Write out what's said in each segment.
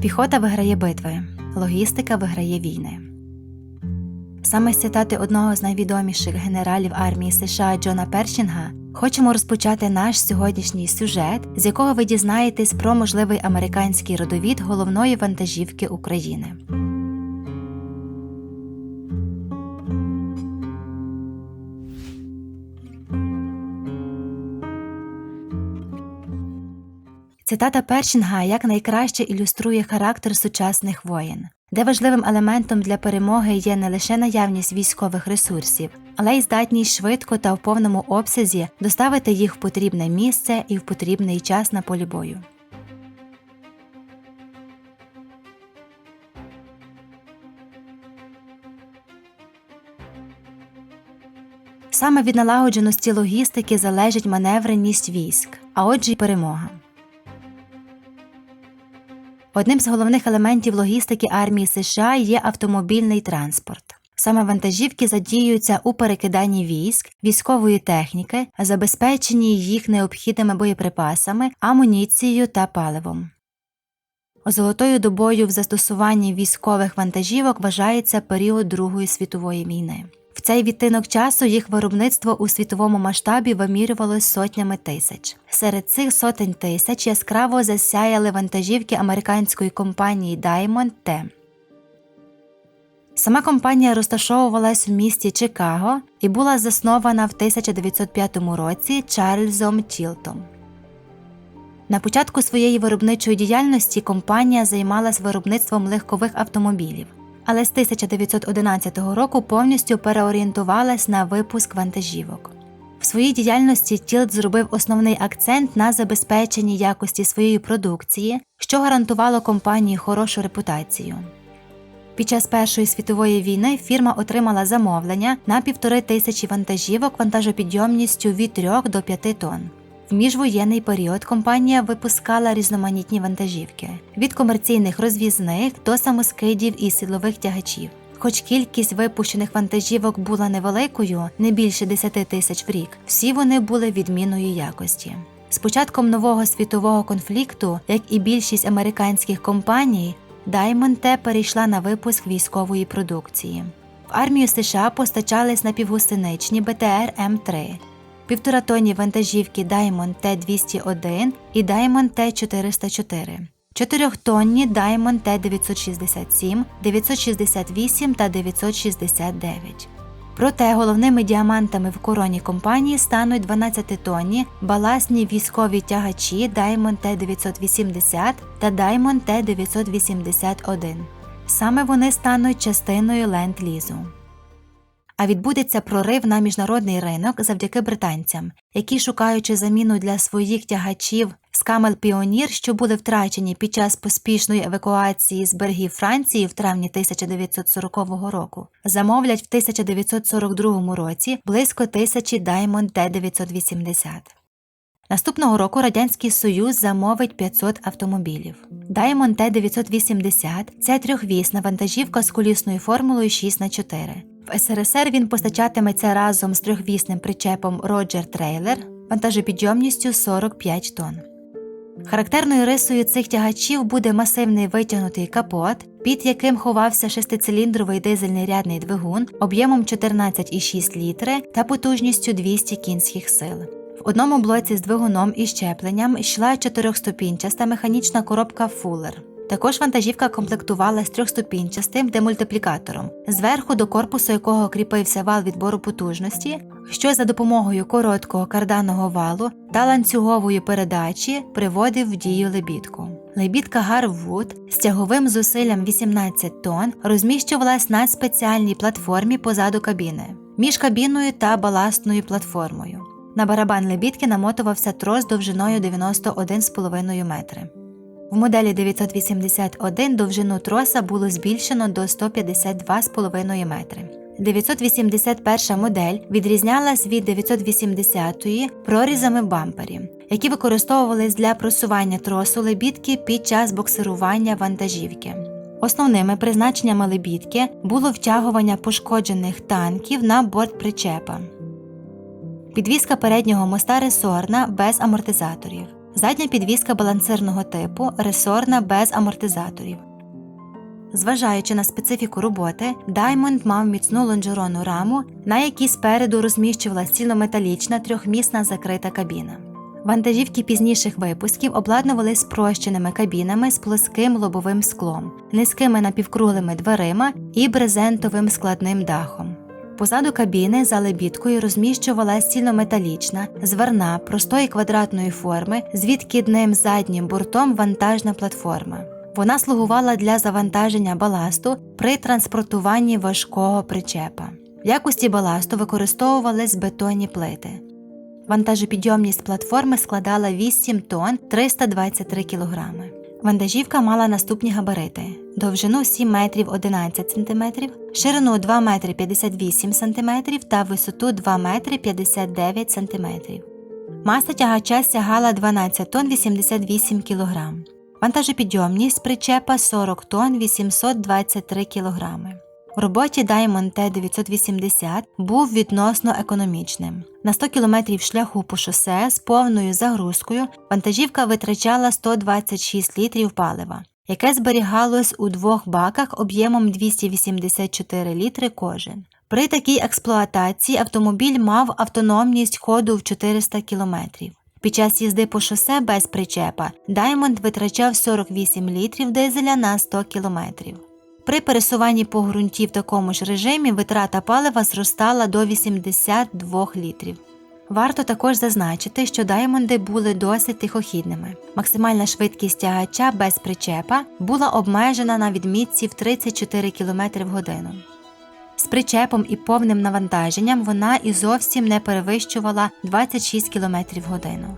Піхота виграє битви, логістика виграє війни. Саме з цитати одного з найвідоміших генералів армії США Джона Першінга хочемо розпочати наш сьогоднішній сюжет, з якого ви дізнаєтесь про можливий американський родовід головної вантажівки України. Цитата Першінга якнайкраще ілюструє характер сучасних воєн, де важливим елементом для перемоги є не лише наявність військових ресурсів, але й здатність швидко та в повному обсязі доставити їх в потрібне місце і в потрібний час на полі бою. Саме від налагодженості логістики залежить маневреність військ, а отже й перемога. Одним з головних елементів логістики армії США є автомобільний транспорт. Саме вантажівки задіюються у перекиданні військ, військової техніки, забезпеченні їх необхідними боєприпасами, амуніцією та паливом. Золотою добою в застосуванні військових вантажівок вважається період Другої світової війни. Цей відтинок часу їх виробництво у світовому масштабі вимірювалось сотнями тисяч. Серед цих сотень тисяч яскраво засяяли вантажівки американської компанії Diamond T. Сама компанія розташовувалась в місті Чикаго і була заснована в 1905 році Чарльзом Тілтом. На початку своєї виробничої діяльності компанія займалась виробництвом легкових автомобілів але з 1911 року повністю переорієнтувалась на випуск вантажівок. В своїй діяльності Тілт зробив основний акцент на забезпеченні якості своєї продукції, що гарантувало компанії хорошу репутацію. Під час Першої світової війни фірма отримала замовлення на півтори тисячі вантажівок вантажопідйомністю від 3 до 5 тонн. В міжвоєнний період компанія випускала різноманітні вантажівки від комерційних розвізних до самоскидів і силових тягачів. Хоч кількість випущених вантажівок була невеликою, не більше 10 тисяч в рік, всі вони були відмінної якості. З початком нового світового конфлікту, як і більшість американських компаній, T перейшла на випуск військової продукції. В армію США постачались напівгусеничні БТР М3, півторатонні вантажівки Diamond T201 і Diamond T404, чотирьохтонні Diamond T967, 968 та 969. Проте головними діамантами в короні компанії стануть 12-тонні баласні військові тягачі Diamond T980 та Diamond T981. Саме вони стануть частиною ленд-лізу а відбудеться прорив на міжнародний ринок завдяки британцям, які, шукаючи заміну для своїх тягачів з камел Піонір, що були втрачені під час поспішної евакуації з берегів Франції в травні 1940 року, замовлять в 1942 році близько тисячі Diamond T980. Наступного року Радянський Союз замовить 500 автомобілів. Diamond T980 – це трьохвісна вантажівка з колісною формулою 6 х 4 в СРСР він постачатиметься разом з трьохвісним причепом Роджер Трейлер вантажопідйомністю 45 тонн. Характерною рисою цих тягачів буде масивний витягнутий капот, під яким ховався шестициліндровий дизельний рядний двигун об'ємом 14,6 літри та потужністю 200 кінських сил. В одному блоці з двигуном і щепленням йшла чотирьохступінчаста механічна коробка Фуллер. Також вантажівка комплектувалась трьохступінчастим демультиплікатором, зверху до корпусу якого кріпився вал відбору потужності, що за допомогою короткого карданного валу та ланцюгової передачі приводив в дію лебідку. Лебідка Гарвуд з тяговим зусиллям 18 тонн розміщувалась на спеціальній платформі позаду кабіни, між кабіною та баластною платформою. На барабан лебідки намотувався трос довжиною 91,5 метри. В моделі 981 довжину троса було збільшено до 152,5 метри. 981 модель відрізнялась від 980-ї прорізами бампері, які використовувались для просування тросу лебідки під час боксирування вантажівки. Основними призначеннями лебідки було втягування пошкоджених танків на борт причепа, підвізка переднього моста ресорна без амортизаторів Задня підвіска балансирного типу, ресорна без амортизаторів. Зважаючи на специфіку роботи, Diamond мав міцну лонжеронну раму, на якій спереду розміщувалась цілометалічна трьохмісна закрита кабіна. Вантажівки пізніших випусків обладнували спрощеними кабінами з плоским лобовим склом, низькими напівкруглими дверима і брезентовим складним дахом. Позаду кабіни за лебідкою розміщувалась цілометалічна, зверна, простої квадратної форми з відкидним заднім бортом вантажна платформа. Вона слугувала для завантаження баласту при транспортуванні важкого причепа. В якості баласту використовувались бетонні плити. Вантажопідйомність платформи складала 8 тонн 323 кг. Вантажівка мала наступні габарити: довжину 7 метрів 11 см, ширину 2 метри 58 см та висоту 2 метри 59 см. Маса тягача сягала 12 тонн 88 кг. Вантажопідйомність причепа 40 тонн 823 кг. У роботі Diamond T980 був відносно економічним. На 100 км шляху по шосе з повною загрузкою вантажівка витрачала 126 літрів палива, яке зберігалось у двох баках об'ємом 284 літри кожен. При такій експлуатації автомобіль мав автономність ходу в 400 км. Під час їзди по шосе без причепа Diamond витрачав 48 літрів дизеля на 100 км. При пересуванні по ґрунті в такому ж режимі витрата палива зростала до 82 літрів. Варто також зазначити, що даймонди були досить тихохідними. Максимальна швидкість тягача без причепа була обмежена на відмітці в 34 км в годину. З причепом і повним навантаженням вона і зовсім не перевищувала 26 км в годину.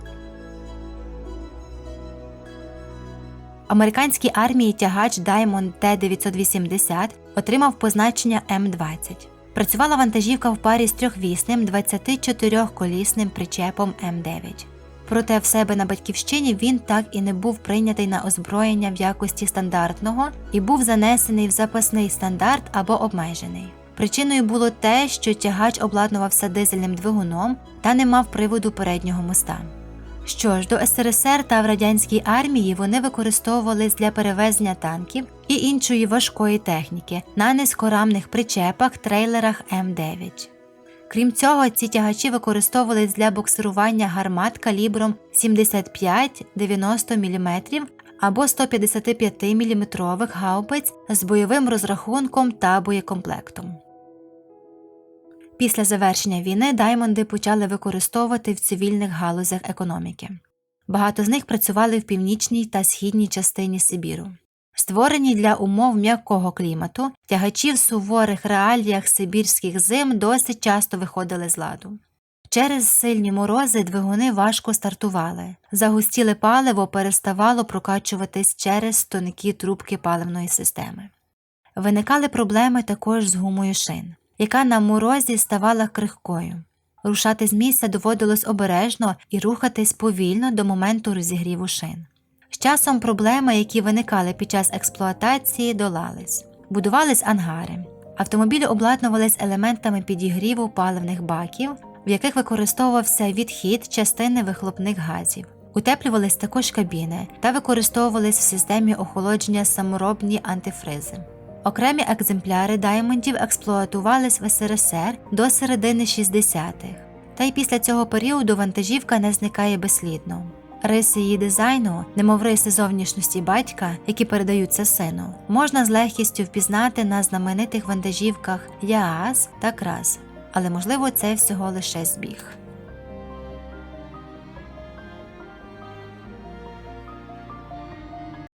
Американській армії тягач Diamond T980 отримав позначення М20. Працювала вантажівка в парі з трьохвісним 24-колісним причепом М9. Проте в себе на батьківщині він так і не був прийнятий на озброєння в якості стандартного і був занесений в запасний стандарт або обмежений. Причиною було те, що тягач обладнувався дизельним двигуном та не мав приводу переднього моста. Що ж, до СРСР та в радянській армії вони використовувались для перевезення танків і іншої важкої техніки на низькорамних причепах, трейлерах М9. Крім цього, ці тягачі використовувались для буксирування гармат калібром 75-90 мм або 155 мм гаубиць з бойовим розрахунком та боєкомплектом. Після завершення війни даймонди почали використовувати в цивільних галузях економіки. Багато з них працювали в північній та східній частині Сибіру. Створені для умов м'якого клімату, тягачі в суворих реаліях сибірських зим досить часто виходили з ладу. Через сильні морози двигуни важко стартували, загустіле паливо переставало прокачуватись через тонкі трубки паливної системи. Виникали проблеми також з гумою шин яка на морозі ставала крихкою. Рушати з місця доводилось обережно і рухатись повільно до моменту розігріву шин. З часом проблеми, які виникали під час експлуатації, долались. Будувались ангари. Автомобілі обладнувались елементами підігріву паливних баків, в яких використовувався відхід частини вихлопних газів. Утеплювались також кабіни та використовувались в системі охолодження саморобні антифризи. Окремі екземпляри даймондів експлуатувались в СРСР до середини 60-х, та й після цього періоду вантажівка не зникає безслідно. Риси її дизайну, немов риси зовнішності батька, які передаються сину, можна з легкістю впізнати на знаменитих вантажівках ЯАЗ та КРАС, але можливо це всього лише збіг.